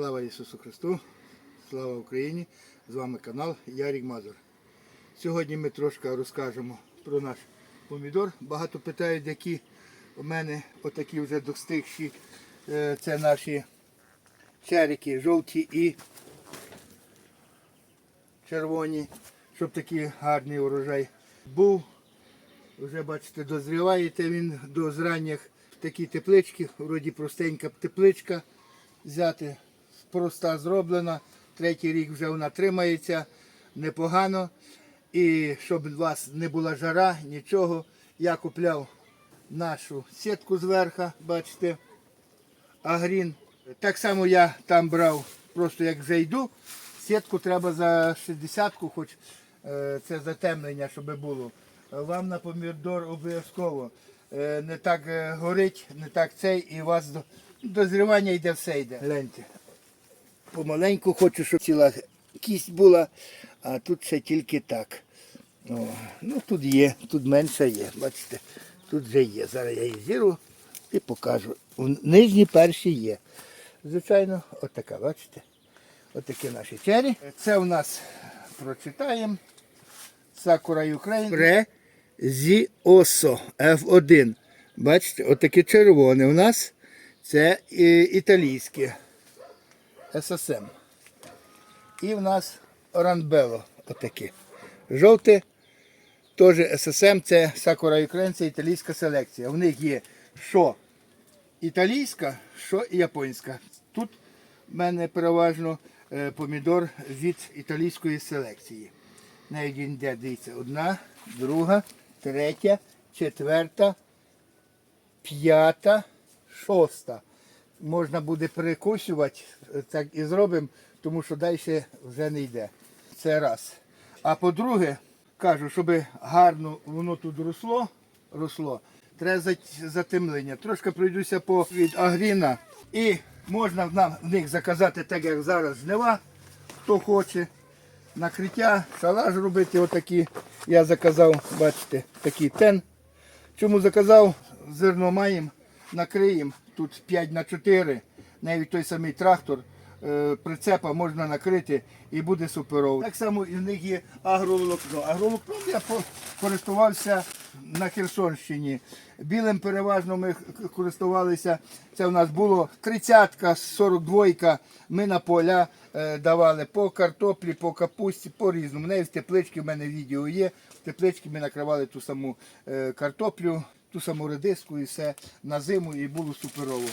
Слава Ісусу Христу! Слава Україні! З вами канал Ярік Мазур. Сьогодні ми трошки розкажемо про наш помідор. Багато питають, які у мене отакі вже достигші. Е, Це наші черики, жовті і червоні, щоб такий гарний урожай був. Вже бачите, дозріваєте він до зранніх такі теплички, вроді простенька тепличка взяти. Проста зроблена. Третій рік вже вона тримається непогано. І щоб у вас не була жара, нічого, я купляв нашу сітку зверху, бачите, агрін. Так само я там брав, просто як вже йду, сітку треба за 60-ку, хоч е, це затемнення, щоб було. Вам на помідор обов'язково. Е, Не так е, горить, не так цей, і у вас до, дозрівання йде все йде. Гляньте. Помаленьку хочу, щоб ціла кість була, а тут ще тільки так. О, ну тут є, тут менше є. Бачите, тут вже є. Зараз я її зірву і покажу. У нижній перші є. Звичайно, отака, бачите? Отакі наші чері. Це у нас прочитаємо. Сакура Ukraine. Презіосо F1. Бачите, отаке червоне у нас. Це і- італійське. ССМ. І в нас Оранбело отаке. Жовте, теж ССМ, це Сакура це італійська селекція. В них є що італійська, що і японська. Тут в мене переважно е, помідор від італійської селекції. Навіть йде, дивіться, одна, друга, третя, четверта, п'ята, шоста. Можна буде перекусувати, е, так і зробимо, тому що далі вже не йде. Це раз. А по-друге, кажу, щоб гарно воно тут росло, росло, треба затемлення. Трошки пройдуся по від агріна і можна нам в них заказати так, як зараз жнива, хто хоче. Накриття, шалаш робити, отакі. Я заказав, бачите, такий тен. Чому заказав? Зерно маємо, накриємо. Тут 5 на 4, навіть той самий трактор, е, прицепа можна накрити і буде суперово. Так само і в них є агроволокно. Агроволокном я користувався на Херсонщині. Білим переважно ми користувалися. Це у нас було 30-ка, 42-ка. Ми на поля е, давали по картоплі, по капусті, по різному. В неї в тепличці в мене відео є. В тепличці ми накривали ту саму е, картоплю, ту саму редиску і все на зиму і було суперово.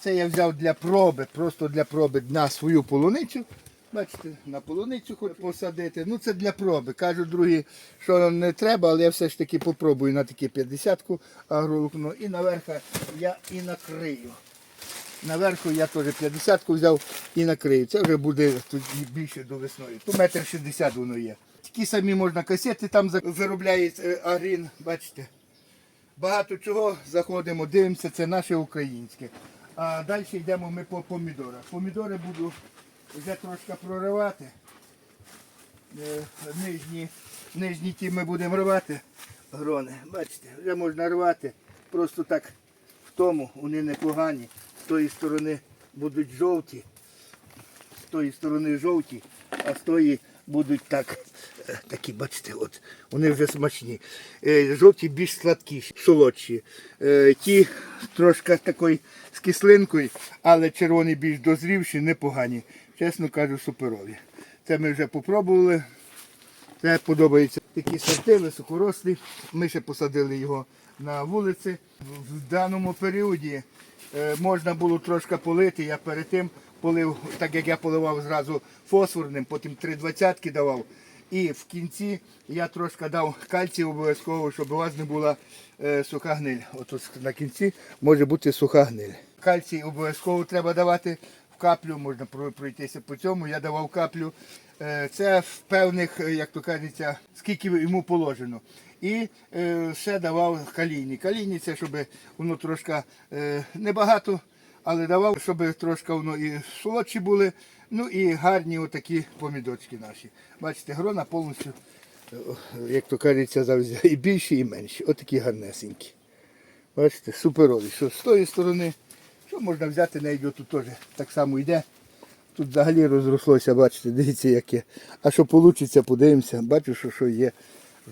Це я взяв для проби, просто для проби на свою полуницю. Бачите, на полуницю хочу посадити. Ну це для проби. Кажуть другі, що не треба, але я все ж таки попробую на такі 50-ку агролукно. І наверху я і накрию. Наверху я теж 50-ку взяв і накрию. Це вже буде тут більше до весною. Тут метр 60 воно є. Такі самі можна касети там за- виробляє е, агрін, бачите. Багато чого заходимо, дивимося, це наше українське. А далі йдемо ми по помідорах. Помідори буду вже трошки проривати. Е, Нижні, нижні ті ми будемо рвати. Грони. Бачите, вже можна рвати. Просто так в тому вони непогані. З тої сторони будуть жовті, з тої сторони жовті, а з тої будуть так, такі, бачите, от, вони вже смачні. Е, Жовті більш сладкіші, солодші. Е, Ті трошки такої з кислинкою, але червоні більш дозрівші, непогані. Чесно кажу, суперові. Це ми вже попробували. Це подобається. Такі сорти високорослі. Ми ще посадили його на вулиці. В- В даному періоді е, можна було трошки полити. Я перед тим полив, так як я поливав зразу фосфорним, потім 3,20 давав. І в кінці я трошки дав кальцію обов'язково, щоб у вас не була е, суха гниль. От на кінці може бути суха гниль. Кальцій обов'язково треба давати в каплю, можна пройтися по цьому. Я давав каплю. Е, Це в певних, е, як то кажеться, скільки йому положено. І е, ще давав калійні. Калійні це, щоб воно трошки е, небагато, але давав, щоб трошки воно і солодші були. Ну і гарні отакі помідочки наші. Бачите, грона повністю, е, як то кажеться, завжди і більші, і менші. Отакі гарнесенькі. Бачите, суперові. Що з тої сторони, що можна взяти, навіть тут теж так само йде. Тут взагалі розрослося, бачите, дивіться яке. А що вийде, подивимося. Бачу, що, що є.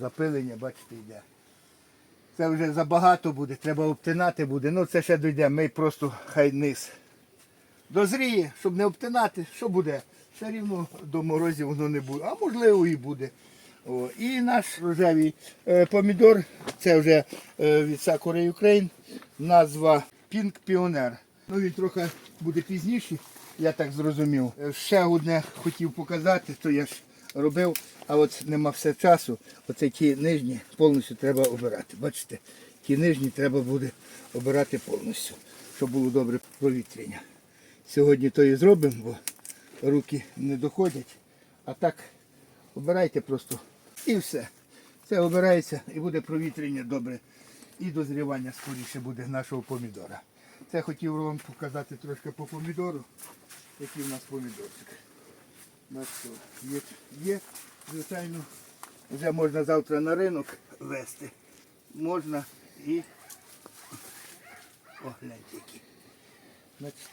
Запилення, бачите, йде. Це вже забагато буде, треба обтинати буде. Ну це ще дійде. Ми просто хай низ. Дозріє, щоб не обтинати, що буде? Все рівно до морозів воно не буде. А можливо і буде. О, і наш рожевий е, помідор, це вже е, від Sakura Ukraine, назва Pink Pioneer. Ну він трохи буде пізніший, я так зрозумів. Е, Ще одне хотів показати, то я ж робив, а от нема все часу. Оце ті нижні повністю треба обирати. Бачите, ті нижні треба буде обирати повністю, щоб було добре провітряння. Сьогодні то і зробимо, бо руки не доходять. А так обирайте просто і все. Це обирається і буде провітряння добре. І дозрівання скоріше буде нашого помідора. Це хотів вам показати трошки по помідору, який у нас помідорчик. Бачите, є, є, звичайно, вже можна завтра на ринок вести. Можна і. О, гляньте які. Бачите.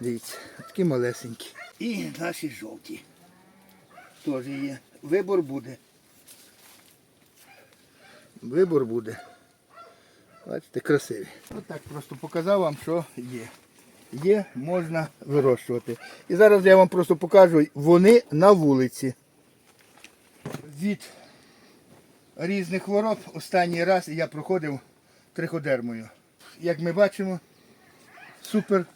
Дивіться, такі малесенькі. І наші жовті. Теж є. Вибор буде. Вибор буде. Бачите, красиві. Отак просто показав вам, що є. Є, можна вирощувати. І зараз я вам просто покажу, вони на вулиці. Від різних хвороб останній раз я проходив триходермою. Як ми бачимо, супер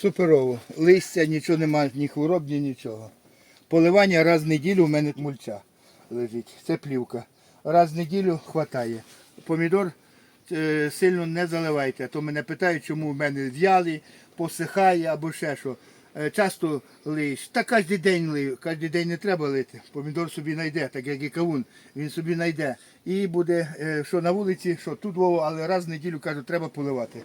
Суперово. Листя, нічого немає, ні хвороб, ні нічого. Поливання раз в неділю в мене мульча лежить. Це плівка. Раз в неділю вистачає. Помідор сильно не заливайте. А то мене питають, чому в мене в'ялий, посихає або ще що. Е, часто лиш. Та кожен день лию. Кожен день не треба лити. Помідор собі знайде, так як і кавун. Він собі знайде. І буде, е, що на вулиці, що тут Вова, але раз в неділю кажуть, треба поливати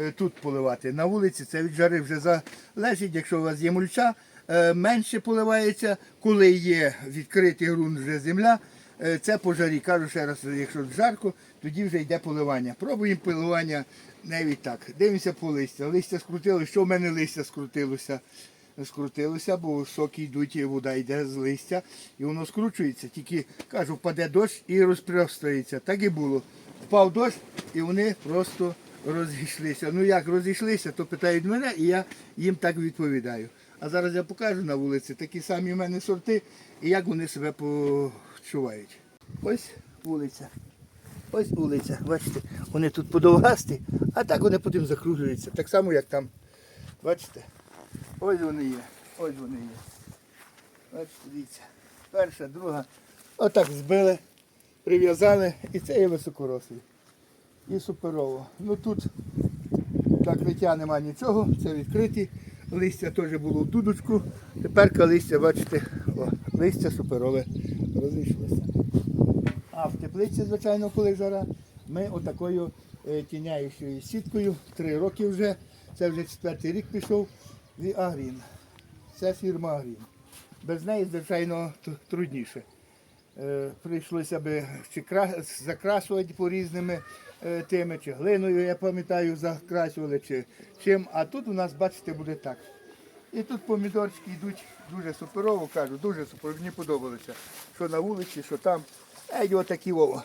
е, тут поливати. На вулиці це від жари вже залежить, якщо у вас є мульча, е, менше поливається, коли є відкритий ґрунт, вже земля, е, це по жарі. Кажу ще раз, якщо жарко, тоді вже йде поливання. Пробуємо поливання навіть так. Дивимося по листя. Листя скрутилося, що в мене листя скрутилося. Скрутилося, бо соки йдуть, і вода йде з листя, і воно скручується. Тільки кажу, впаде дощ і розпрострається. Так і було. Впав дощ, і вони просто розійшлися. Ну як розійшлися, то питають мене, і я їм так відповідаю. А зараз я покажу на вулиці такі самі в мене сорти, і як вони себе почувають. Ось вулиця. Ось вулиця. Бачите, вони тут подовгасті, а так вони потім закружуються. Так само, як там. Бачите? Ось вони є. Ось вони є. Бачите, дивіться. Перша, друга. Отак збили, прив'язали, і це є високорослі і суперово. Ну тут закриття нема нічого, це відкриті. Листя теж було в дудочку. Тепер листя, бачите, о, листя суперове розійшлося. А в теплиці, звичайно, коли жара, ми отакою е, тіняючою сіткою, три роки вже, це вже четвертий рік пішов, від Агрін. Це фірма Агрін. Без неї, звичайно, трудніше. Е, Прийшлося би чи кра- закрашувати по різними е, тими, чи глиною, я пам'ятаю, закрашували, чи чим. А тут у нас, бачите, буде так. І тут помідорчики йдуть дуже суперово, кажу, дуже супер. Мені подобалося. Що на вулиці, що там. А й отакі ово.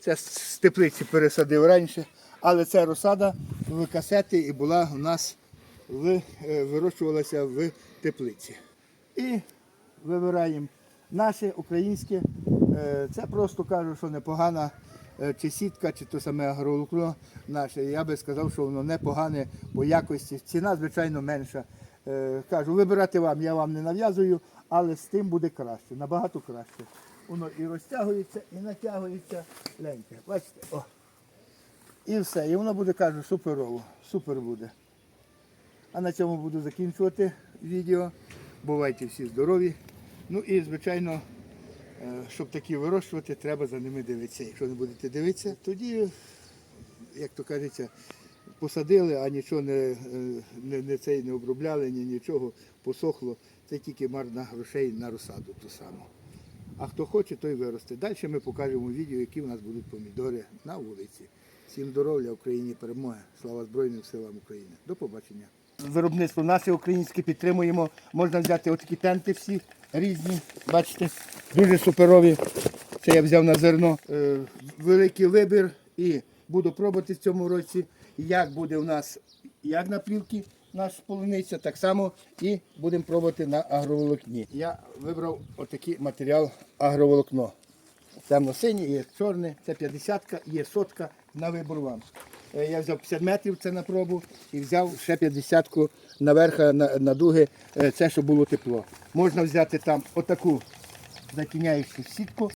Це з- теплиці пересадив раніше, але це розсада в касети і була у нас в, е, вирощувалася в теплиці. І вибираємо наше українське. Е, Це просто кажу, що непогана е, чи сітка, чи то саме агролукно наше. Я би сказав, що воно непогане по якості. Ціна, звичайно, менша. Е, Кажу, вибирати вам, я вам не нав'язую, але з тим буде краще, набагато краще. Воно і розтягується, і натягується. Гляньте, бачите, о. І все. І воно буде, кажу, суперово. Супер буде. А на цьому буду закінчувати відео. Бувайте всі здорові. Ну і, звичайно, е, щоб такі вирощувати, треба за ними дивитися. Якщо не будете дивитися, тоді, як то кажеться, посадили, а нічого не, е, не, не, цей, не обробляли, ні нічого, посохло. Це тільки марна грошей на розсаду ту саму. А хто хоче, той виросте. Далі ми покажемо відео, які у нас будуть помідори на вулиці. Всім здоров'я, Україні перемоги. Слава Збройним силам України. До побачення. Виробництво наше українське підтримуємо. Можна взяти отакі тенти всі різні. Бачите, дуже суперові. Це я взяв на зерно. Е, великий вибір і буду пробувати в цьому році, як буде у нас як на плівці наш полуниця, так само і будемо пробувати на агроволокні. Я вибрав отакий матеріал агроволокно. Темно-синє, є чорне, це 50-ка, є сотка на вибор вам. Е, Я взяв 50 метрів це на пробу і взяв ще 50-ку наверх на, на дуги, е, це щоб було тепло. Можна взяти там отаку затіняючу сітку